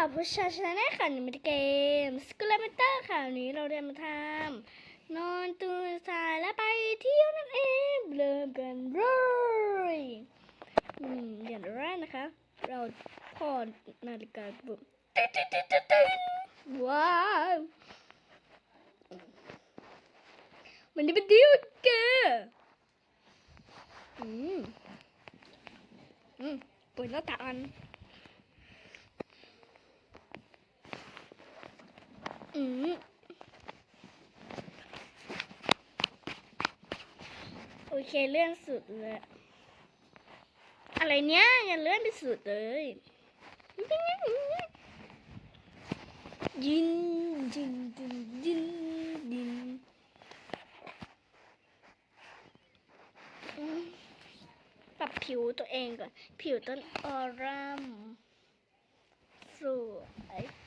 ค่ะผู้ชายชนะค่ะนี่มาเกมสกูลเลเตอร์ค่ะวันนี้เราเรียนมาทำนอนตื่นสายและไปเที่ยวนั่นเองเริ่มกันเลยอืมอย่างแรกนะคะ เราพอนาฬิกาปลุกติ๊ดติ๊ดติ๊ดติ๊ดติ๊ดว้าวมันนี่เป็นดิวเกอร์อืมอืมเปิดหน้าต่าง อืมโอเคเลื่อนสุดเลยอะไรเนี้ยอย่าเลื่อนไปสุดเลยยินยินยินยินยินอืมปรับผิวตัวเองก่อน ผิวต้นออร่ามสวยผิว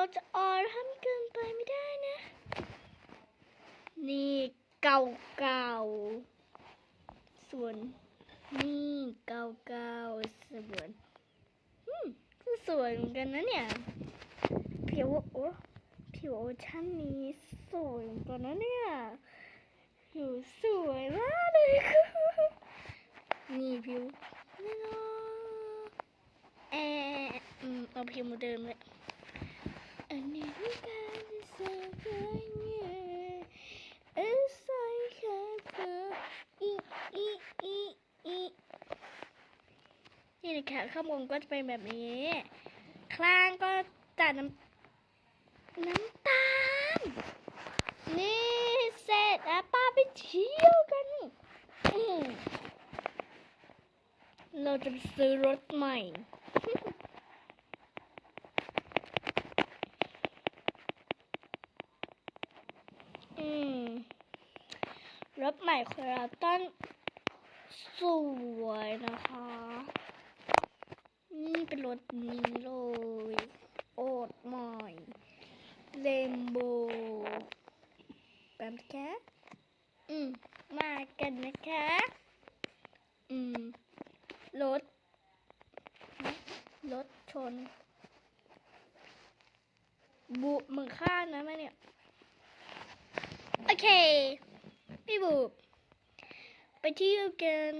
เราจะอ่อนห้ามเกินไปไม่ได้นะ นี่เก่าเก่าๆส่วนนี่เก่าเก่าๆส่วนอืมก็สวยเหมือนกันนะเนี่ยผิวโอ้ผิวโอชั่นนี้สวยเหมือนกันนะเนี่ยผิวสวยมากเลยค่ะนี่ผิวนี่เนาะแอะอืมเอาผิวเหมือนเดิมเลย นี่นะข้างบนก็จะเป็นแบบนี้ข้างก็จัดน้ำน้ำตาล นี่เสร็จแล้วป้าไปเที่ยวกัน เราจะไปซื้อรถใหม่มรถใหม่ของเราต้นสวยนะคะ นี่เป็นรถนี้เลยโอดใหม่เรนโบว์แป๊บคะอืม มากันนะคะ อืม รถ รถชน บุมึงข้านะแม่เนี่ย โอเค พี่บุกไปเที่ยวกัน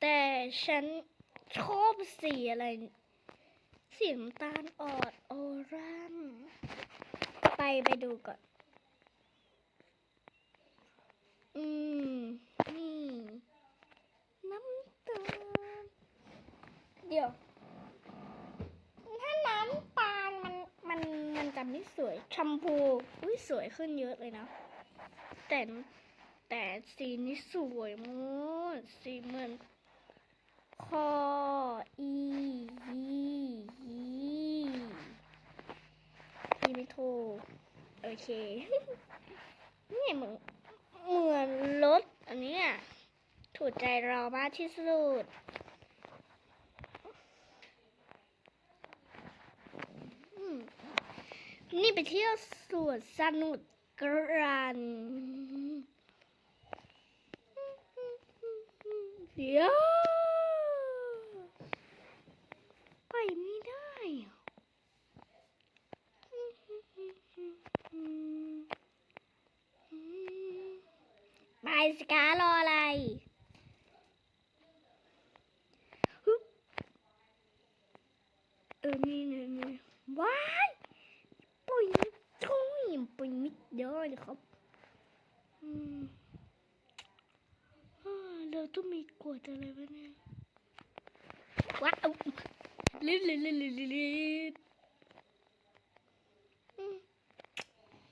แต่ฉัน ชอบสีอะไรสีน้ำตาลออดโอรันไปไปดูก่อน อืม นี่ น้ำตาล เดี๋ยว ถ้าน้ำตาลมันมันมันจะไม่สวยแชมพูอุ้ยสวยขึ้นเยอะเลยนะ แต่แต่สีนี้สวยมากสีเหมือน คออีอีอีไม่โทรโอเคนี่เหมือนเหมือนรถอันนี้ถูกใจเรามากที่สุดนี่ไปเที่ยวสวนสนุกกรันเดี๋ยว ไปไม่ได้อะไปสการออะไรฮึเออนี่นี่นี่ว้ายปุยช่วยปุยมิดเยอะเลยครับอืมอ่าเราต้องมีกฎอะไรวะเนี่ยว้าว ลิดลิดลิดลิดลิดลิอืม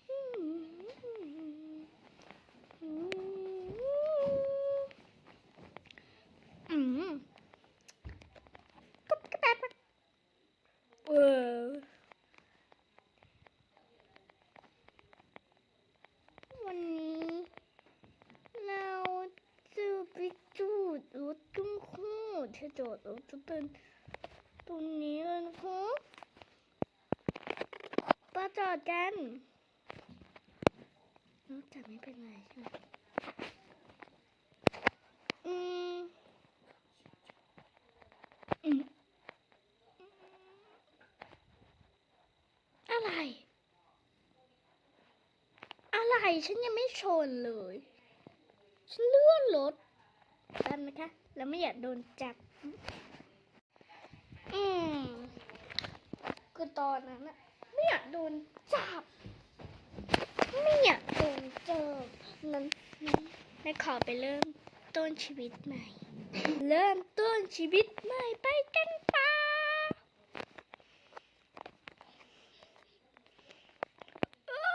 อืมอืมอืมก็ก็แบบเออวันนี้ เราจะไปจูดรถตุ้งคู่ที่จอดรถจะเป็น ตรงนี้เลยนะคะป้าจอดกันนอกจากไม่เป็นไรใช่ไหมอืมอืมอะไร อะไรฉันยังไม่ชนเลย ฉันเลื่อนรถแป๊บนะคะ แล้วไม่อยากโดนจับ อืมคือตอนนั้นอะไม่อยากโดนจับ ไม่อยากโดนเจอนั้นนั้นนาขอไปเริ่มต้นชีวิตใหม่ เริ่มต้นชีวิตใหม่ไปกันป่าอ้า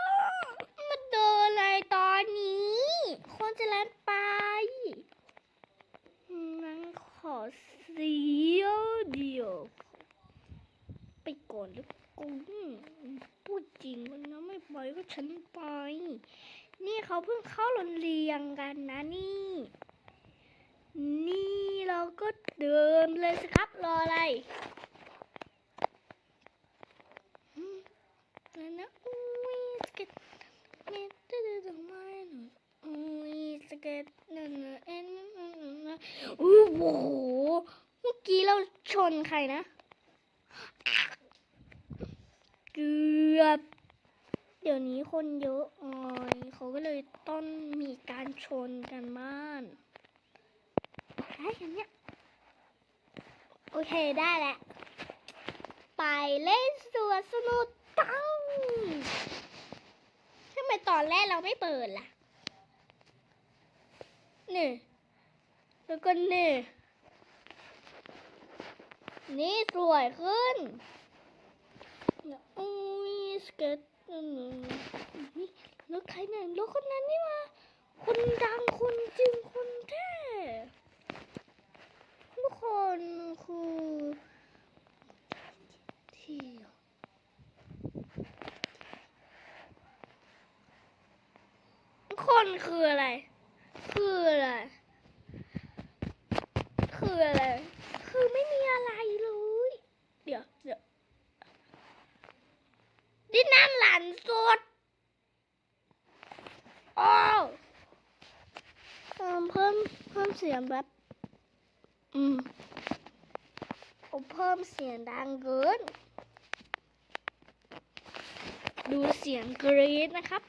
วมาเดินอะไรตอนนี้จะลันไปงั้นขอเสียวเดียว ไปก่อนแล้วกูพูดจริงมันนะไม่ไปก็ฉันไป นี่ เขาเพิ่งเข้าโรงเรียนกันนะนี่ นี่เราก็เดินเลยสิครับรออะไรแล้วนะอุ้ยสเก็ตเน็ตเดือดไม้หนูอุ้ยสเก็ตนั่นนะเอ็นนั่นน่ะโอ้โหเมื่อกี้เราชนใครนะ เกือบ ดี๋ยวนี้คนเยอะออยเขาก็เลยต้องมีการชนกันบ้านได้อย่างเนี้ยโอเคได้แล้วไปเล่นสวนสนุกตังทำไมตอนแรกเราไม่เปิดล่ะนี่แล้วก็นี่นี่สวยขึ้นอุ้ยสเก็ต นั่นน่ะนี่แล้วใครเนี่ยแล้วคนนั้นนี่มาคนดังคนจริงคนแท้ทุกคนคือที่คนคืออะไร คืออะไร คืออะไร คือไม่มีอะไรเลย เดี๋ยวเดี๋ยว ดินั่นหลานสดโอ้าวเอิ่มเพิ่มเพิ่มเสียงแบบ อืมโอ้เพิ่มเสียงดังเกิน ดูเสียงกรี๊ดนะครับ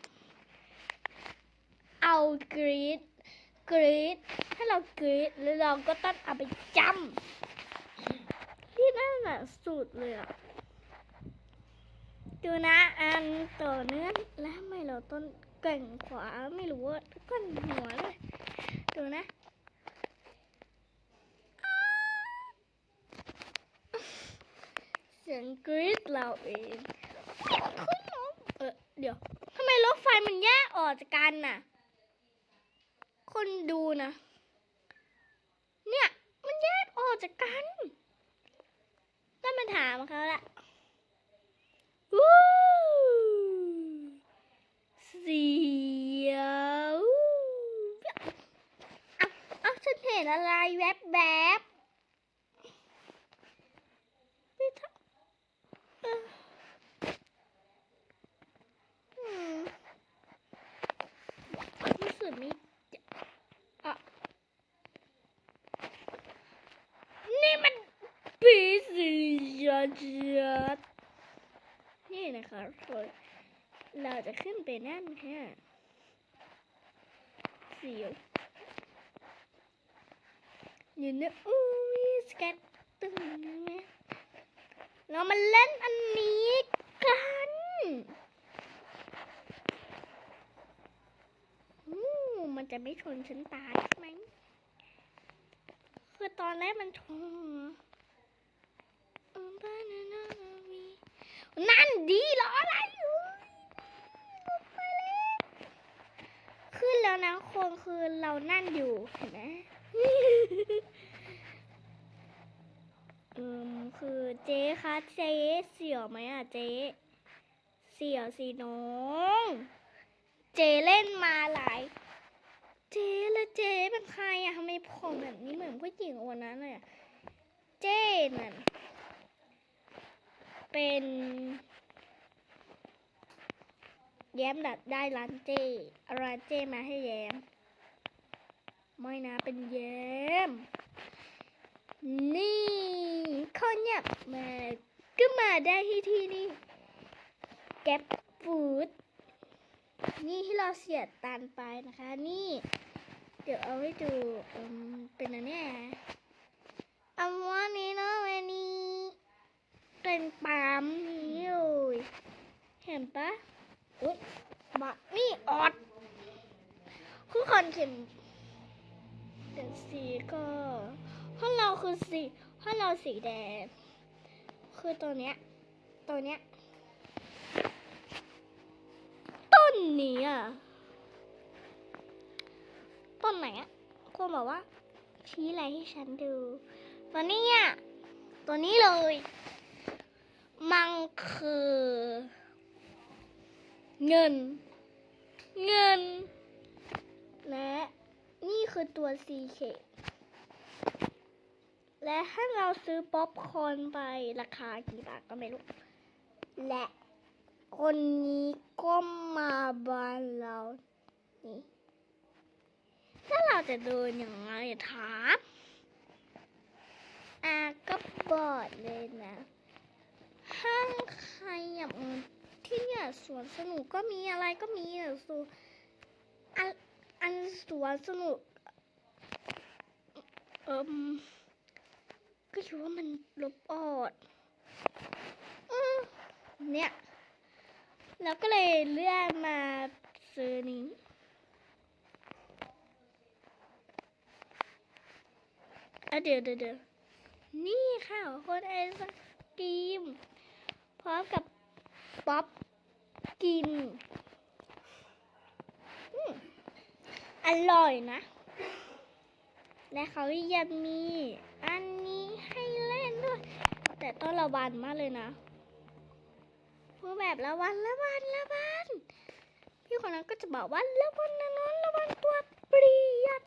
เอากรี๊ดกรี๊ดถ้าเรากรี๊ดแล้วเราก็ต้องเอาไปจำที่นั่นน่ะสุดเลยอะดูนะอันต่อเนื่องแล้วทำไม่เราต้นเก่งขวาไม่รู้ว่าทุกคนหัวเลยดูนะอ้าวเสียงกรี๊ดเราเองขึ้นน้องเออเดี๋ยวทำไมรถไฟมันแยกออกจากกันน่ะ คนดูนะ เนี่ย มันแยกออกจากกันต้องมาถามเขาละวู้เสียวเอาเอาฉันเห็นอะไรแวบแวบไม่ทำเอออืมรู้สึกไม่อะนี่มันปีศาจนี่นะคะเราเราจะขึ้นไปนั่นค่ะเสียวอยู่นะอุ้ยสเก็ตตึงเรามาเล่นอันนี้กันอู้มันจะไม่ชนฉันตายใช่ไหมคือตอนแรกมันชน นนั้นน่ะมีนั่นดีเหรออะไรไปแล้วขึ้นแล้วนะคนคือเรานั่นอยู่เห็นไหมอืมคือเจ๊คะเจ๊เสี่ยวไหมอะเจ๊เสี่ยวสิน้องเจ๊เล่นมาหลาย เจ๊แล้วเจ๊เป็นใครอะทำไมผมแบบนี้เหมือนผู้หญิงวันนั้นเลยอะเจ๊นั่น เป็นแย้มดัดได้ร้านเจเอาร้านเจมาให้แย้ม ไม่นะเป็นแย้ม นี่คนเนี่ยมาก็มาได้ที่ที่นี่ แก๊ปฟูดนี่ที่เราเสียดตันไปนะคะ นี่ เดี๋ยวเอาให้ดูเป็นอันเนี้ยอันว่านี้เนาะอันนี้เป็นปั๊มนี้เลยเห็นปะอุ๊ยมานี่ออดคือคอน เข็มเดี๋ยวสีก็ห้องเราคือสีห้องเราสีแดง คือตัวเนี้ยตัวเนี้ยต้นนี้อะต้นไหนอะคุณบอกว่า ชี้อะไรให้ฉันดูตัวนี้อะตัวนี้เลย มันคือ เงิน เงิน และนี่คือตัว CK และถ้าเราซื้อป๊อปคอร์นไปราคากี่บาทก็ไม่รู้ และคนนี้ก็มาบ้านเรานี่ถ้าเราจะเดินยังไงถามอาก็บอดเลยนะห้างใครอย่ากมาที่เนี่ยสวนสนุกก็มีอะไรก็มีอะสวน อันสวนสนุกเอิมก็คิดว่ามันลบออดเนี่ยแล้วก็เลยเลื่อนมาซื้อนี้อะเดี๋ยวเดี๋ยวเดี๋ยวนี่ค่ะคนไอศกรีมพร้อมกับป๊อปกินอืม อร่อยนะ และเขายังมีอันนี้ให้เล่นด้วย แต่ต้องระวังมากเลยนะพูดแบบระวังระวังระวังพี่คนนั้นก็จะบอกว่าระวังนะน้องระวังตัวเปรียด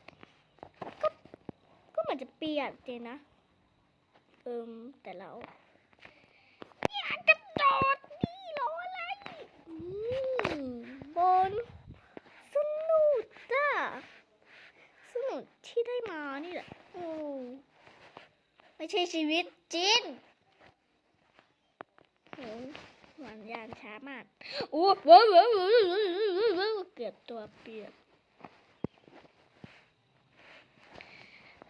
ก็ก็เหมือนจะเปรียดจริงนะเอิมแต่เราอยากจะโดดนี่เหรออะไรนี่บนสนุกจ้ะสนุกที่ได้มานี่แหละ โอ้ ไม่ใช่ชีวิตจริงโอ้หวานยานช้ามากโอ้ว้ว้าวว้าวว้าวว้าวเกือบตัวเปียก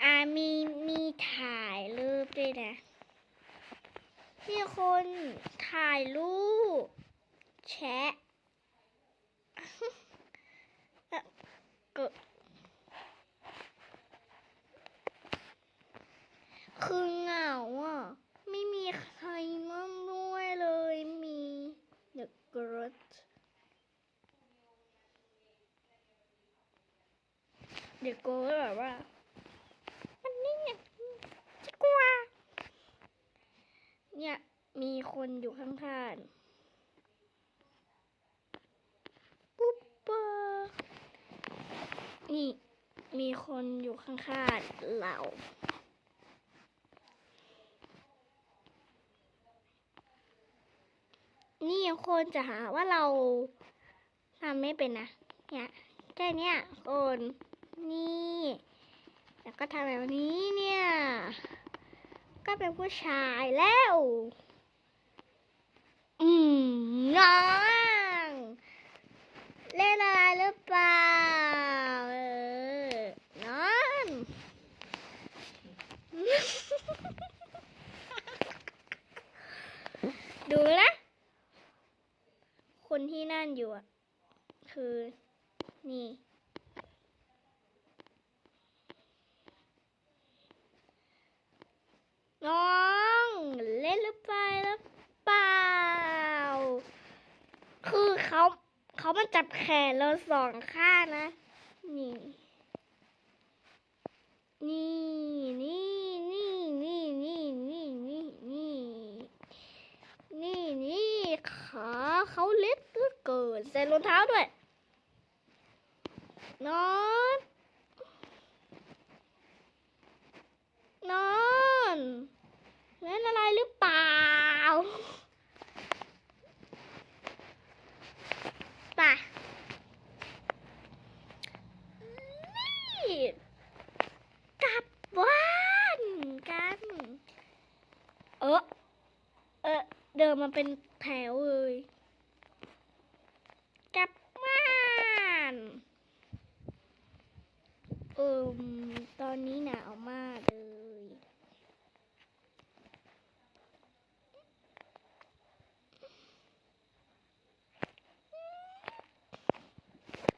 อ่ามีมีถ่ายรูปด้วยนะมีคนถ่ายรูปแชะกิ คือเหงาอะ ไม่มีใครมั่งด้วยเลยมี The Grot The Grot แบบว่ามันนี่ไงจะกลัวเนี่ยมีคนอยู่ข้างๆปุ๊บปะนี่มีคนอยู่ข้างๆเรา นี่คนจะหาว่าเราทำไม่เป็นนะ เนี่ยแค่เนี้ยคนนี่ แล้วก็ทำแบบนี้เนี่ย ก็เป็นผู้ชายแล้ว อืมน้องเล่นอะไรหรือเปล่า เออน้อง ดูนะ คนที่นั่นอยู่อะคือ นี่ น้องเล่นหรือเปล่าหรือเปล่า คือ เขาเขามันจับแขนเราสองข้างนะ นี่ นี่นี่นี่นี่นี่นี่นี่นี่นี่นี่ขาเขาเล็กเหลือเกินใส่รองเท้าด้วยนอนนอนเล่นอะไรหรือเปล่าป่ะนี่กลับบ้านกัน เออเออเดินเป็นแถวเลยกลับบ้านเอิมตอนนี้หนาวมากเลย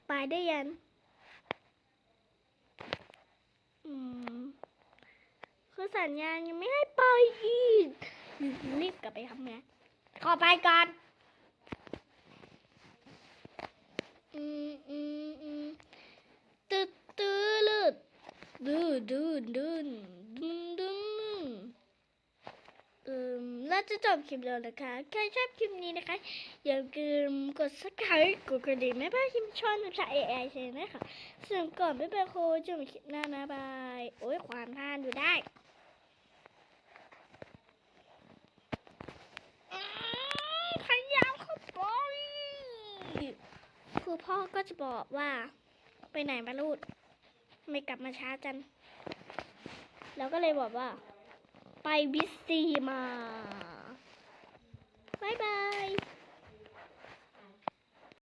ไปได้ยังอืมคือสัญญาณยังไม่ให้ไปอีกรีบกลับไปทำงาน ขอไปก่อนอืมอืมอืมตึ๊ดตึ๊ดลึดดื้อดื้อดื้อดึงดึงเอืมเราจะจบคลิปแล้วนะคะ ใครชอบคลิปนี้นะคะ อย่าลืมกด subscribe กดกระดิ่งไม่พลาดคลิปช่องนุชาเอไอเชนนะคะส่วนก่อนไม่เป็นโคจะมีคลิปหน้านะบาย โอ้ยความพลาดอยู่ได้ คือพ่อก็จะบอกว่า ไปไหนมาลูดไม่กลับมาช้าจันแล้วก็เลยบอกว่า ไปบิสซีมาบายบาย